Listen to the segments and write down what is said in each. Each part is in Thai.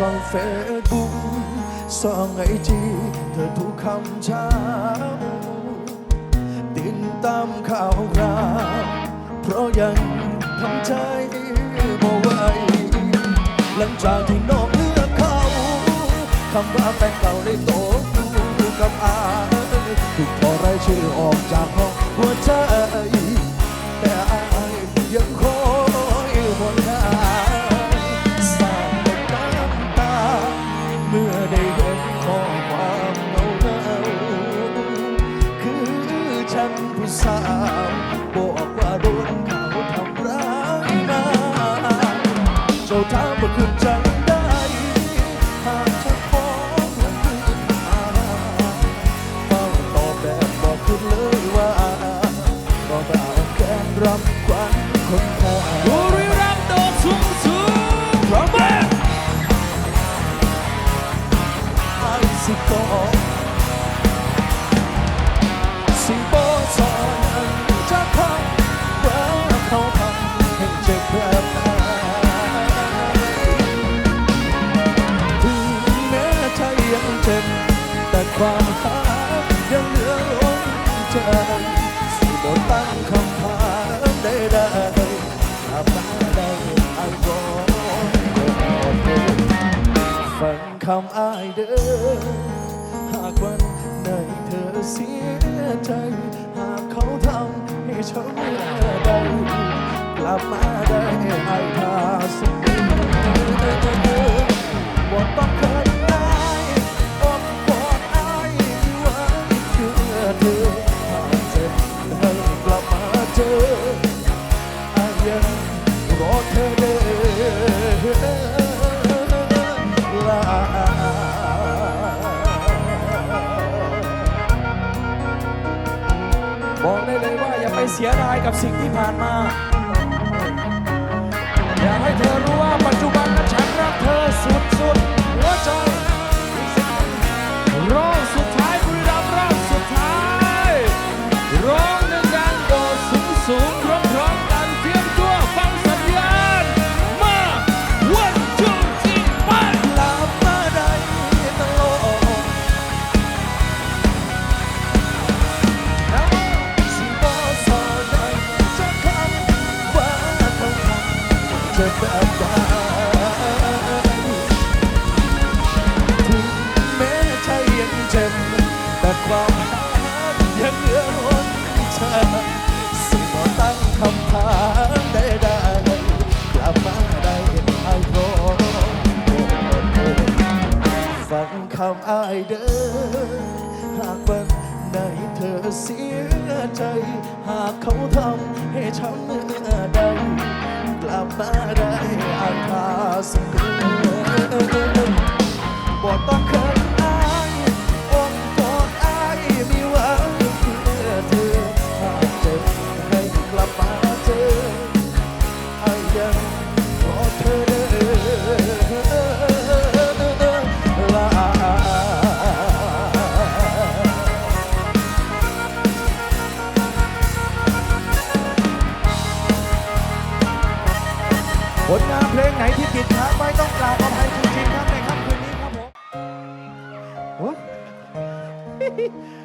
ส่องเฟซบุ๊กส่องไอจีเธอทุกคำเช้า ติดตามข่าวคราวเพราะยังทำใจบ่ไหวหลังจากที่น้องเลือกเขาคำว่าแฟนเก่าได้โตกู่กับอาถูกพอไรชื่อออกจากห้องหัวใจ แต่อายยังคง time will come. ชมเมื่อใดกลับมาได้ให้ทาสี กับสิ่งที่ผ่านมา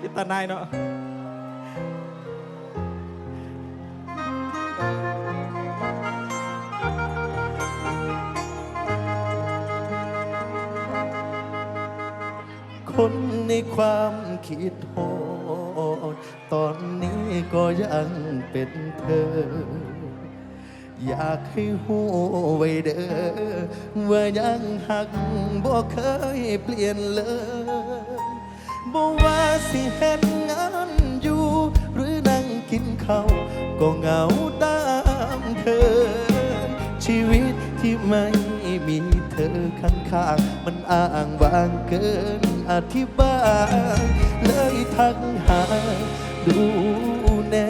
อิตาไนเนาะคนในความคิดโหดตอนนี้ก็ยังเป็นเธอ อยากให้หูไว้เด้อว่ายังหักบ่เคยเปลี่ยนเลย บ่ว่าสิเห็ดงานอยู่ หรือนั่งกินข้าวก็เหงาตามเธอ ชีวิตที่ไม่มีเธอข้างๆมันอ้างว้างเกินอธิบาย เลยทักหาดูแน่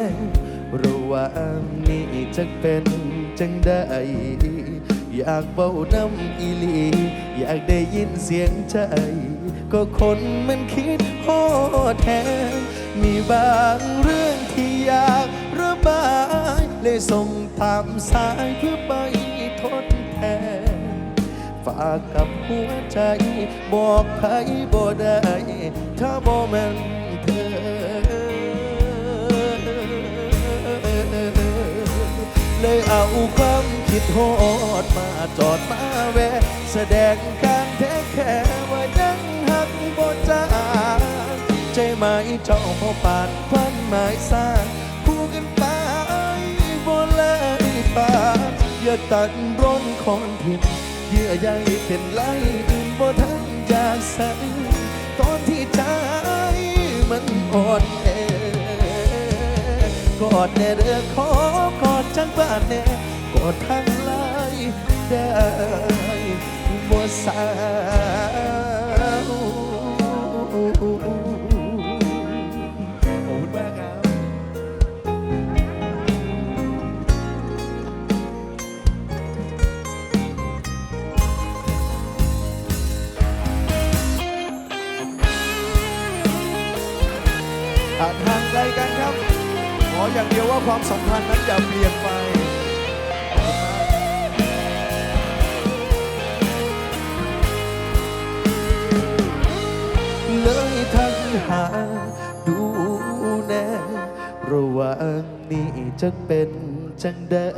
ระว่างนี้จะเป็นจังได้อยากเบาน้ำอีลี อยากได้ยินเสียงใจ ก็คนมันคิดโหดแทนมีบางเรื่องที่อยากระบาย เลยส่งตามสายเพื่อไปทดแทน ฝากกับหัวใจ บอกใครบ่ได้ ถ้าบ่แม่นเธอ เลยเอาความคิดโหดมาจอดมาแวะ แสดงการแท้แค่ บ่จาใจไหมเจ้าพอปานควันหมายสร้างคู่กันไปบ่เลยปาอย่าตัดร้นคอนทิมเยื่อใยเป็นไรอื่นบ่ทันอยากใส่ตอนที่ใจมันอ่อนแอกอดแน่เด้อขอกอดจังบ้านแน่กอดทางไลได้บ่สาว อาจห่างไกลกันครับ ขออย่างเดียวว่าความสัมพันธ์นั้นอย่าเปลี่ยนไปเลยทักหาดูแน่ระหว่างนี้จะเป็นจังได้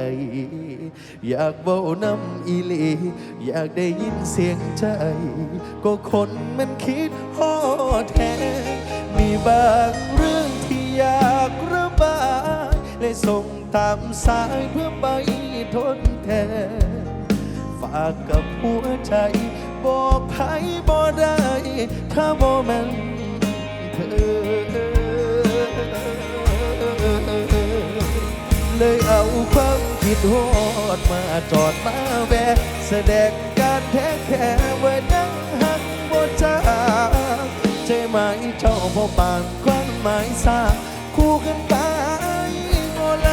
อยากเว้านำอีลีอยากได้ยินเสียงใจ ก็คนมันคิดฮอดแทนมีบางเรื่อง อยากระบายเลยส่งตามสายเพื่อไปทดแทนฝากกับหัวใจ บอกใครบ่ได้ ถ้าบ่แม่นเธอ เลยเอาความคิดโหดมาจอดมาแวะแสดงการแท้แค่ว่ายังหักบ่จ้าใจไหมเจ้าพ่อปานควัน หมายสร้างคู่กันไปบ่เล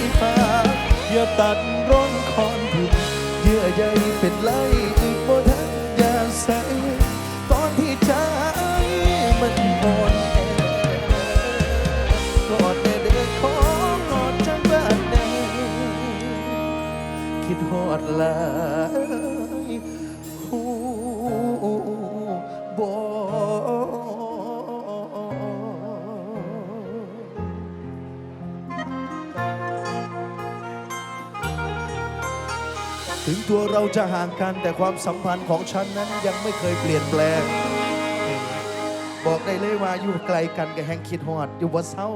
ยปาอย่าตัดร้นคอนถึงเยื่อใยเป็นไรอีกบ่ทันอยาใส่ตอนที่ใจมันหมดแอกอดแน่เด้อขอกอดจังบ้านแน่คิดฮอดลา ตัวเราจะห่างกันแต่ความสัมพันธ์ของฉันนั้นยังไม่เคยเปลี่ยนแปลง บอกได้เลยว่าอยู่ไกลกันกับแห่งคิดฮอด อยู่บ่เศร้า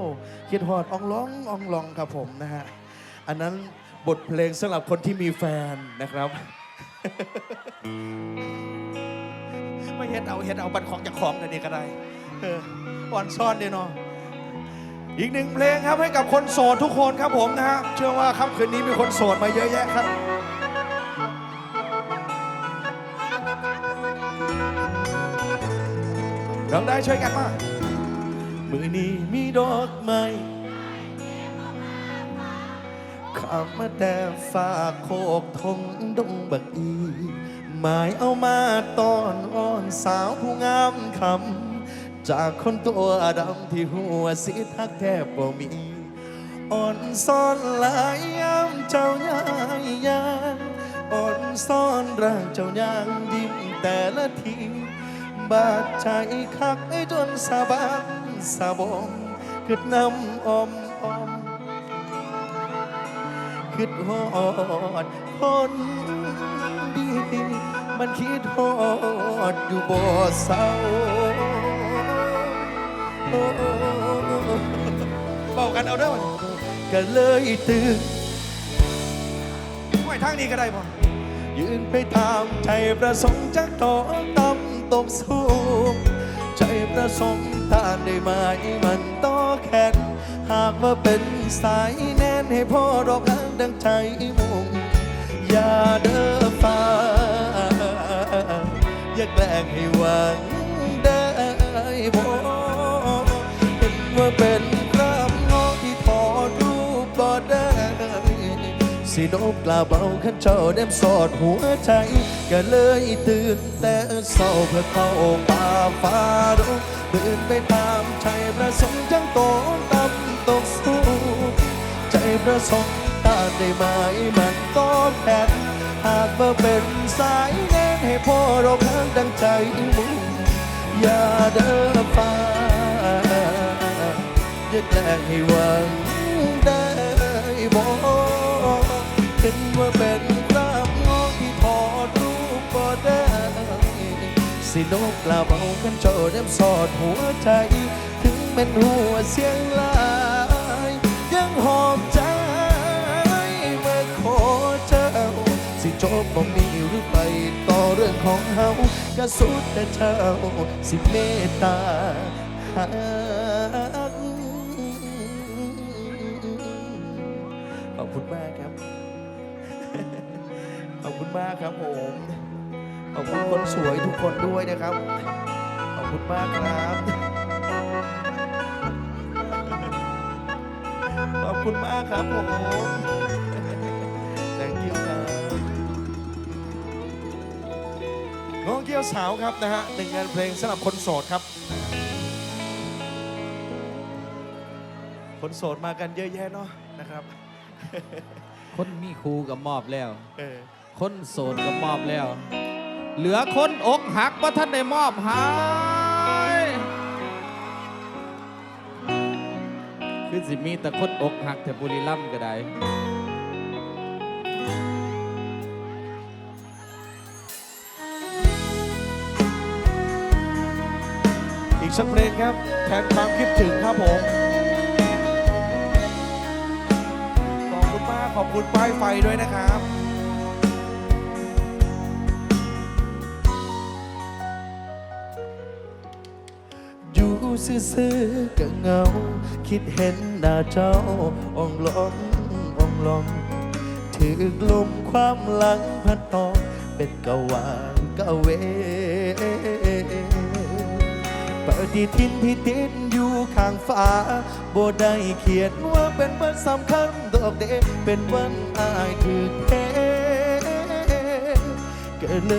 คิดฮอดอองร้องอองลองครับผมนะฮะ อันนั้นบทเพลงสำหรับคนที่มีแฟนนะครับ ไม่เฮ็ดเอาเฮ็ดเอาบัตรของจากของกันนี่ก็ได้เอออ่อนซ่อนดีเนาะอีกหนึ่งเพลงครับให้กับคนโสดทุกคนครับผมนะฮะเชื่อว่าค่ำคืนนี้มีคนโสดมาเยอะแยะครับ ร้องได้ช่วยกันมามือนี้มีดอกไม้ข้ามาแต่ฝากโคกทงดงบักอีหมายเอามาตอนอ่อนสาวผู้งามคำจากคนตัวดำที่หัวสีทักแทบบ่มี อ่อนซ่อนหลายยามเจ้ายายยานอ่อนซ่อนร่างเจ้ายางยิ้มแต่ละที บาดใจคักไอ้จนสะบัดสะบอมคิดน้ำอมอมคิดฮอดคนดี มันคิดฮอดอยู่บ่เศร้าเบากันเอาเด้อก็เลยตื่นไม่ทางนี้ก็ได้พ่ยืนไปตามใจประสงค์จากต่อต่ำ ตกสูงใจประสงค์ทานได้ไหมมันต่อแขนหากว่าเป็นสายแน่นให้พ่อรอกหักดังใจมุ่งอย่าเด้อฟ้าอย่าแกล้งให้หวังได้บ่ สิโนกล้าเบาขันเจ้าเด็มสอดหัวใจ ก็เลยตื่นแต่เศร้าเพื่อเข้าป่าฟ้าดงตื่นไปตามใจประสงค์จังโตตับตกสู้ใจประสงค์ตาได้ไหมมันก็แทนหากว่าเป็นสายแนนให้พ่อเราค้างดังใจมุ่งอย่าเดินฟ้าอย่าแกล้งให้หวังได้บอก ว่าเป็นคราบงอที่ถอดรูปก็ได้สิโนกล่าวเบากันโจเดมสอดหัวใจ ถึงเป็นหัวเสียงลาย ยังหอมใจเมื่อขอเจ้า สิจบบ่มีหรือไปต่อเรื่องของเฮากระสุดแต่เจ้า สิเมตตาหักขอบคุณมาก มากครับผมขอบคุณคนสวยทุกคนด้วยนะครับ ขอบคุณมากครับ ขอบคุณมากครับผม thank you ครับน้องเกี้ยวสาวครับนะฮะหนึ่งงานเพลงสำหรับคนโสดครับ คนโสดมากันเยอะแยะเนาะนะครับ คนมีครูกับมอบแล้ว เออ คนโสดก็มอบแล้ว เหลือคนอกหักว่าท่านได้มอบหายคือสิมีแต่คนอกหักแต่บุรีรัมย์ก็ได้อีกสักเพลงครับแทนความคิดถึงครับผมขอบคุณมากขอบคุณป้ายไฟด้วยนะครับ ซื่อๆก็เหงา คิดเห็นหน้าเจ้าอ่องลองอ่องลองถือลมความหลังพัดตองเป็นกะวานกะเวปฏิทินที่ติดอยู่ข้างฟ้าบ่ได้เขียนว่าเป็นวันสำคัญดอกเดเป็นวันอายถือเพก็เล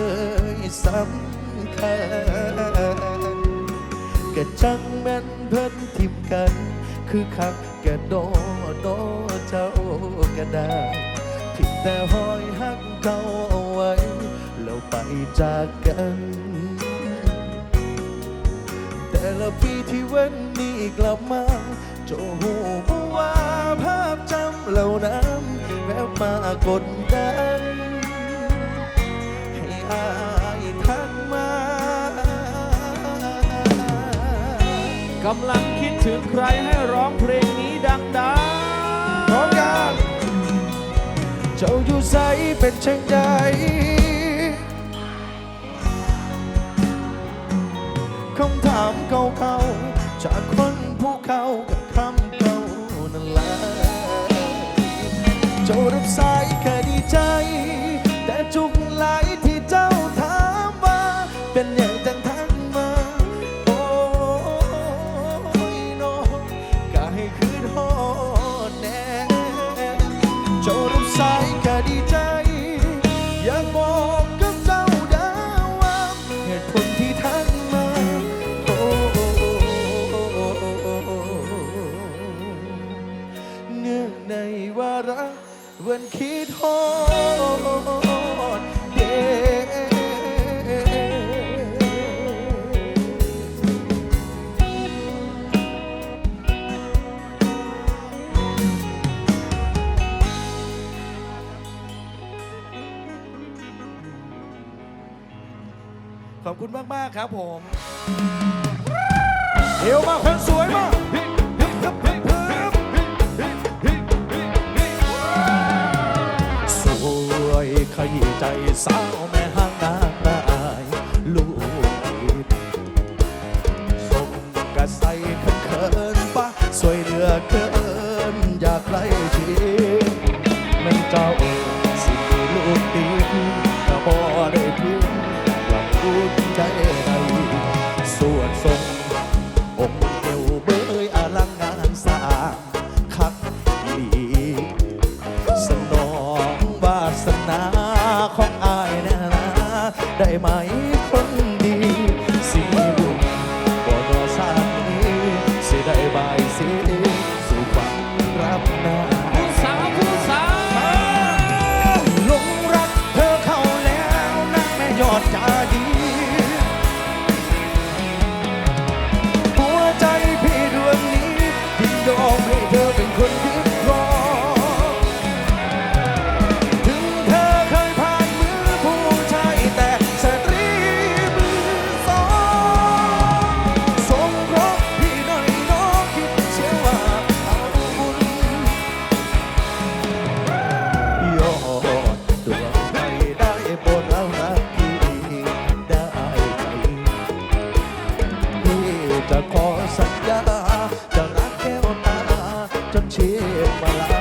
ยสำคัญ ก็จังแม่นเพิ่นทิมกัน คือคักกะโดโดเจ้าก็ได้เพิงแต่หอยหักเก่าเอาไว้ แล้วไปจากกัน แต่ละปีที่เว้นนี้กลับมาโจหูบว่าภาพจำเหล่านั้นแววมากดดันให้อาำลังคิดถึงใครให้ร้องเพลงนี้ดังๆพร้อมกันเจ้าอยู่ใสเป็นเช่นใดคำถามเก่าๆจากคนผู้เขากับคำเก่านั่นแหละเจ้ารับสายแค่ดีใจ คิดฮอดเดขอบคุณมาก ๆ ครับผม เอวมาคนสวยมาก ยใจสาวแม่ห้างนางนายลูกสมกระใสเขินเขินปะสวยเหลือเกิน อยากใกล้ชิดแมันเจ้า จะขอสัญญา จะรักแก้วตาจนชีพมาลา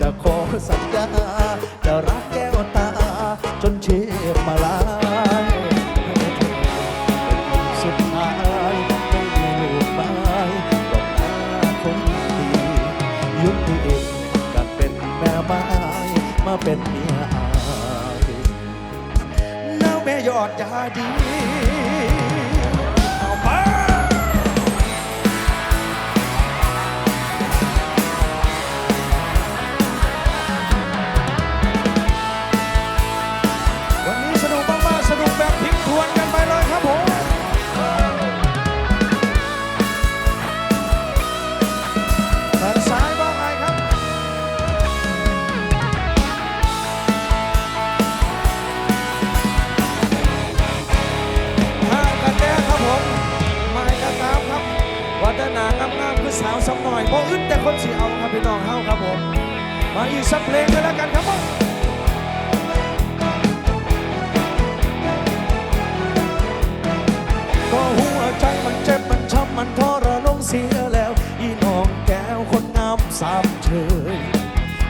จะขอสัญญาจะรักแก้วตา จนเชีพมาลายสุดท้ายไม่มีลูกไม้หรอกหน้าคงดียุคที่เองก็เป็นแม่ไม้มาเป็นเมียอายน้าแม่ยอดยาดี สาวสำหน่อยบ่อึดแต่คนสีเอาครับพี่น้องเฮาครับผม มาอีกสักเพลงกันแล้วกันครับผมก็หัวใจมันเจ็บมันช้ำมันทรนงเสียแล้วอีน้องแก้วคนงามสามเชย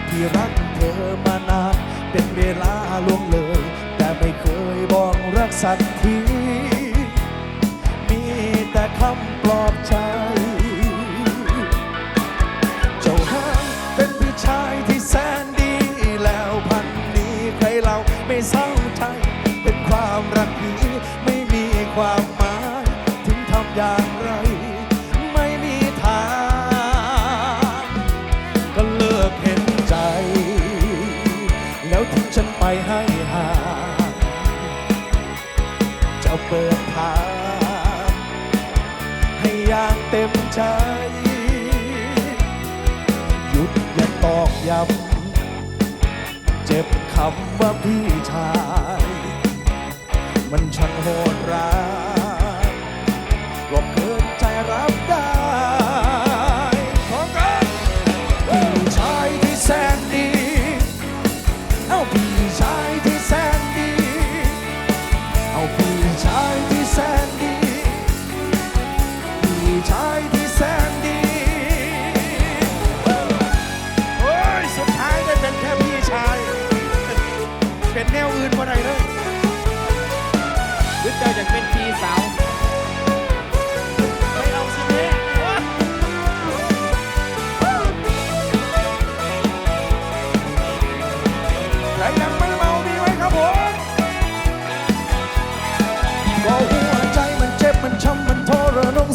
ที่รักเธอมานานเป็นเวลาล่วงเลย แต่ไม่เคยบอกรักสักที มีแต่คำปลอบใจ เปิดทาง ให้อย่างเต็มใจ หยุดอย่าตอกย้ำเจ็บคำว่าพี่ชาย มันช่างโหดร้าย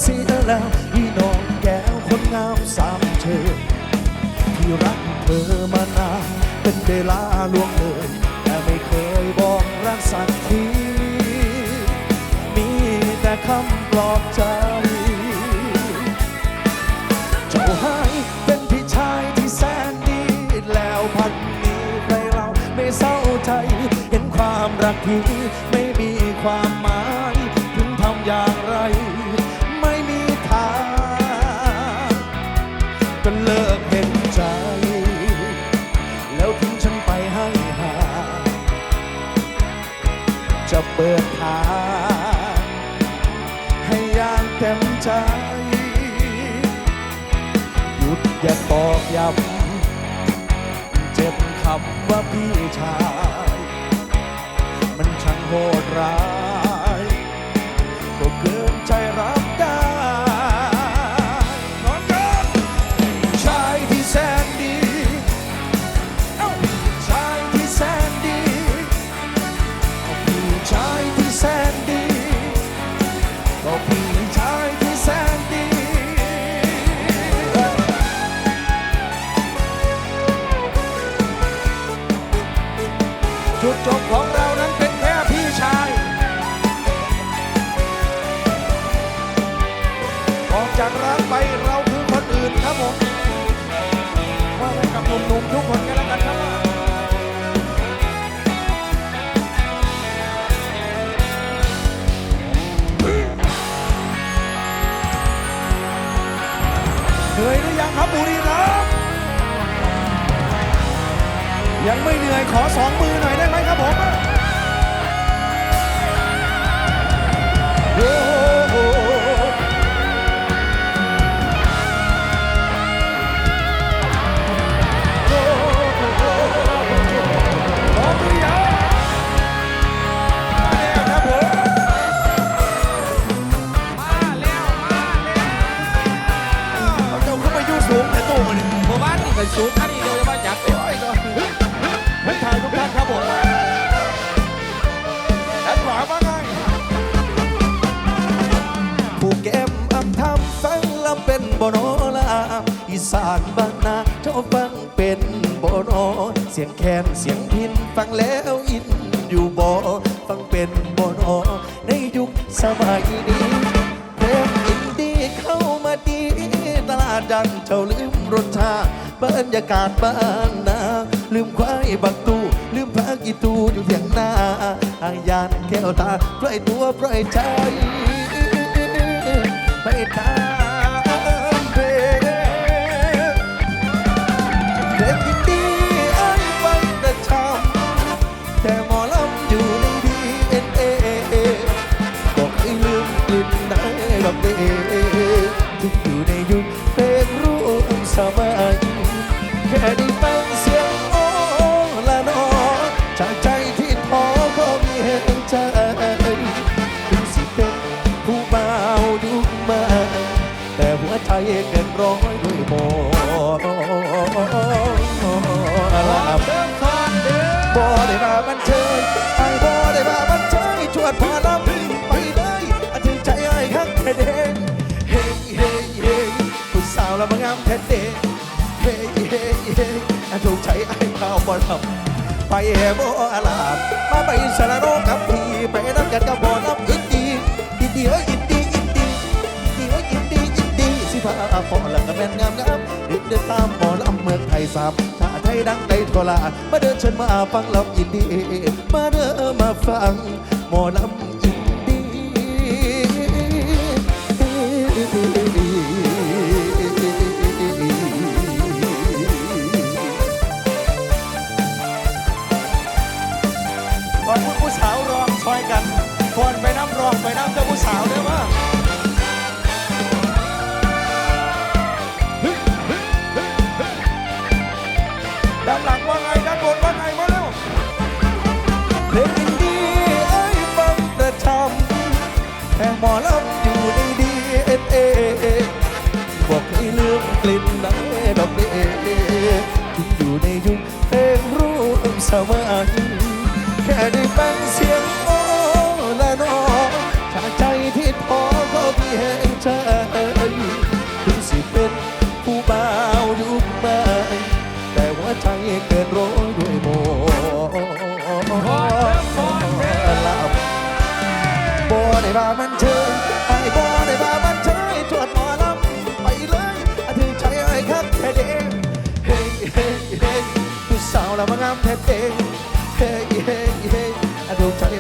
เสียแล้วพี่น้องแก้วคนงามสามเธอที่รักเธอมานานเป็นเวลาล่วงเลยแต่ไม่เคยบอกรักสักทีมีแต่คำปลอบใจเจ้าให้เป็นพี่ชายที่แสนดีแล้วพันนี้ใคเราไม่เศร้าใจเห็นความรักที่ไม่มีความหมายถึงทำอย่างไร เลิกเห็นใจ แล้วทิ้งฉันไปให้ห่างจะเปิดทางให้อย่างเต็มใจ หยุดอย่าตอกย้ำเจ็บคำว่าพี่ชาย มันช่างโหดร้าย ทุกคนกันแล้วกันครับเหนื่อยหรือยังครับบุรีรัมย์ยังไม่เหนื่อยขอสองมือหน่อยได้ไหมครับผมโอ้โห มู่บ้านสูงอันนี้เดี๋ยวจะมาจับตัวไอ้ยก่อนทักทายทุกท่านครับผมด้านขวามาไงผู้แก้มอำทำฟังแล้วเป็นบโนลาอีสานบ้านนาเจ้าฟังเป็นบโนเสียงแคนเสียงพินฟังแล้วอินอยู่บ่ฟังเป็นบโนในยุคสมัยนี้เพลงอินดี้เข้ามาดีตลาดดังเจ้าลืมรสชาติ บรรยากาศบ้านนาลืมควายบักตูลืมพระกีตูอยู่เถียงหน้าอายานแก้วตาปล่อยตัวปล่อยใจไปตา บ่ได้มาบันเทิงไอ้บ่ได้มาบันเทิงชวนพอลำไปเลยอาถึงใจไอ้ข้างแค่เด้เฮ้เฮ้เฮ้ผู้สาวละมางามแค่เด้เฮ้เฮ้เฮ้ถูกใจไอ้ข้าวบ่ลำไปแห่บ่อาลาบมาไปสารโรกับพี่ไปน้ำกันกับบ่อน้ำอินดีอินดีเอ้ย ดีสิพาพอแล้วก็แม่นงามงามดึกเดินตามหมอลำเมืองไทยสามชาไทยดังในโทลามาเดินเชิญมาฟังลำอินดี มาเดินมาฟังหมอลำอินดีก่อนผู้สาวรองซอยกันก่อนไปน้ำรองไปน้ำเจ้าผู้สาวเด้อ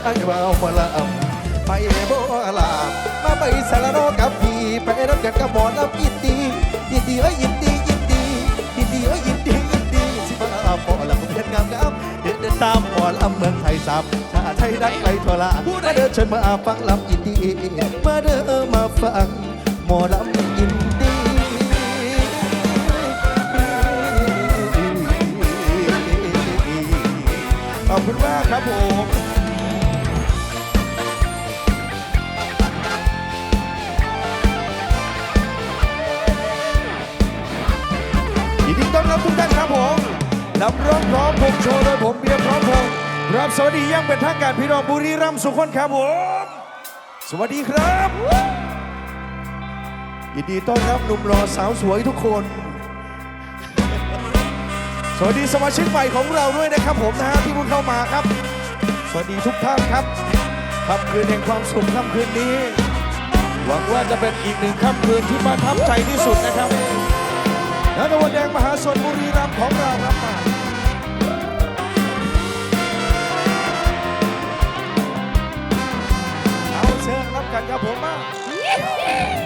อาถูบ่าวมาลำไปบ่ลามาไปสารโนกับพี่ไปรับกันกับหมอลำยินดียินดีเอ้ยยินดียินดียินดีเอ้ยยินดียินดีสิมาหมอลำเพชรงามงามเดินเดินตามหมอลำเมืองไทยสามชาไทยดังไกลทั่วลามาเดินเชิญมาฟังลำยินดีมาเดินมาฟังหมอลำยินดีขอบคุณมากครับผม ต้อนรับทุกท่านครับผมนำร้องพร้อมพงโชว์โดยผมเบียร์พร้อมพงรับสวัสดียังเป็นทางการพี่น้องบุรีรัมย์สุขคนครับผมสวัสดีครับ ยินดีต้อนรับหนุ่มหล่อสาวสวยทุกคน สวัสดีสมาชิกใหม่ของเราด้วยนะครับผมนะฮะที่เพิ่งเข้ามาครับ สวัสดีทุกท่านครับค่ำคืนแห่งความสุขค่ำคืนนี้ หวังว่าจะเป็นอีกหนึ่งค่ำคืนที่ประทับใจที่สุดนะครับ นักวันแดงมหาชนบุรีรัมย์ของเรารับมาเอาเชิญรับกันครับผมมา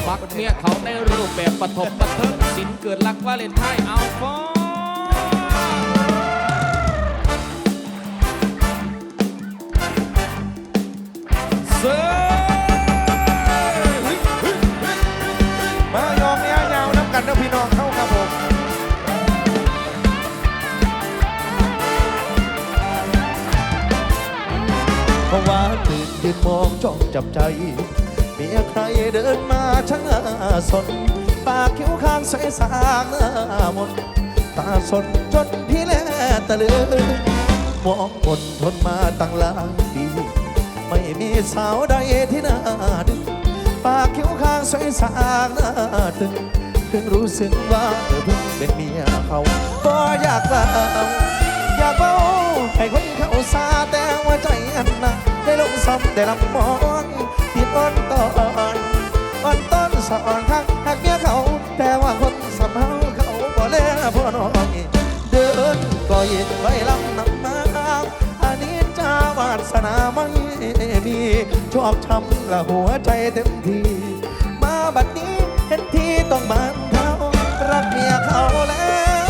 บักเมียเขาในรูปแบบปฐมบันเทิงสินเกิดรักวาเลนไทน์เอาฟอ ยืนมองจ้องจับใจ เมียใครเดินมาช่างสน ปากคิ้วข้างใสสางหน้ามนตาสนจนพี่แลตะลึงมองบนทนมาตั้งหลายปีไม่มีสาวใดที่น่าดึงปากคิ้วข้างใสสางหน้าตึงเพิ่งรู้สึกว่าเธอเพิ่งเป็นเมียเขาก็อยากเล่าอยากเล่าให้คนเขาซาแต่ว่าใจอันนะ ได้ลงซ้ำได้ลำมองผิดอ่อนตอนอ่อนต้นสอนทักหักเมียเขา แต่ว่าคนสำเฮาเขาบ่แลพ่อน้องเดินก็เย็นไว้ลำน้ำมาอันนี้จ้าวาสนาไม่มีชอบช้ำละหัวใจเต็มที มาบัดนี้เห็นทีต้องบานเท้ารักเมียเขาแล้ว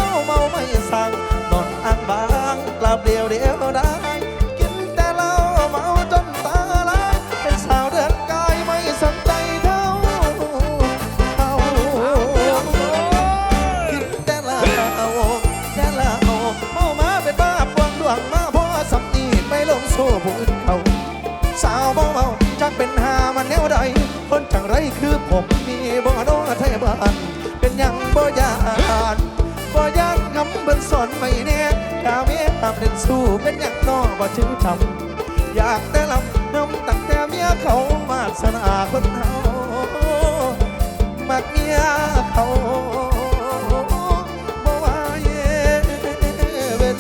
ต้นสู้เป็นอย่างนอบ่ถึงทำอยากแต่ลำน้ำตั้งแต่เมียเขามาสนาคนเฮามากเมียเขาบ่ว่าเย่เป็น